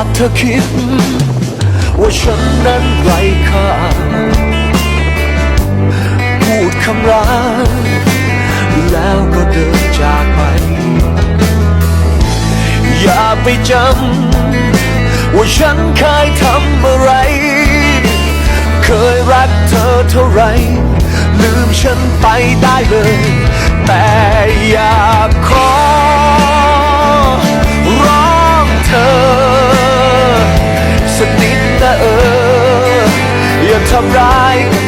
ากเธอคิด ว่าฉันนั้นไร้ค่า พูดคำรักแล้วก็เดินจากไป อย่าไปจำ ว่าฉันเคยทำอะไร เคยรักเธอเท่าไร ลืมฉันไปได้เลย ทำร้าย